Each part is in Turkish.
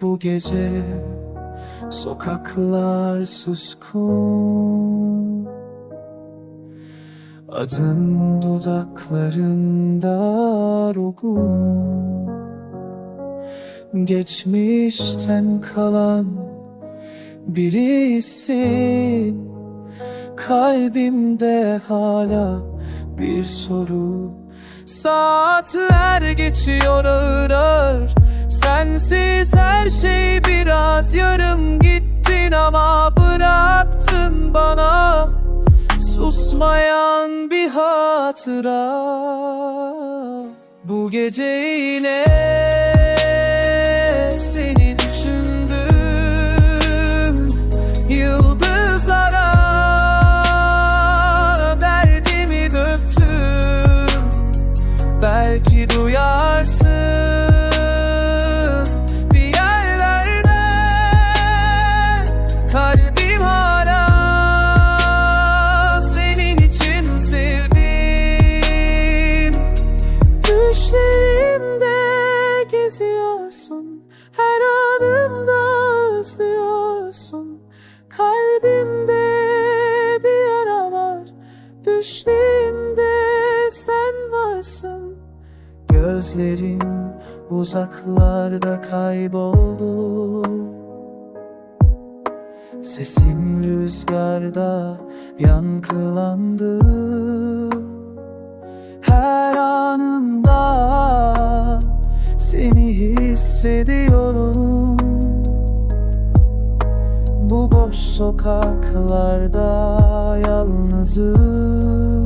Bu gece sokaklar suskun. Adın dudaklarında rugun. Geçmişten kalan birisin. Kalbimde hala bir soru. Saatler geçiyor ağır ağır Sensiz her şey biraz yarım gittin ama bıraktın bana. Susmayan bir hatıra. Bu gece yine seni düşündüm. Yıldızlara derdimi döktüm. Belki duyarsın geziyorsun Her adımda özlüyorsun. Kalbimde bir yara var. Düşlerimde sen varsın. Gözlerin uzaklarda kayboldu. Sesin rüzgarda yankılandı. Her anımda seni hissediyorum Bu boş sokaklarda yalnızım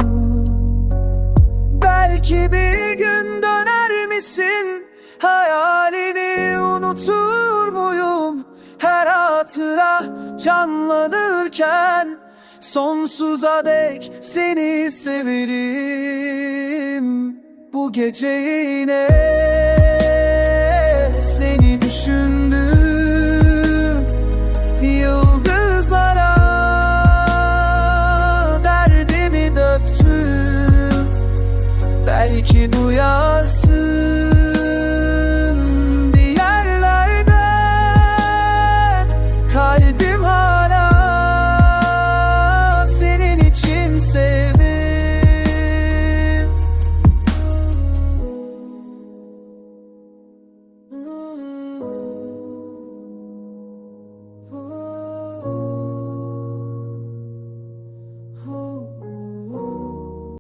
Belki bir gün döner misin? Hayalini unutur muyum? Her hatıra canlanırken Sonsuza dek seni severim Bu gece yine 기도야.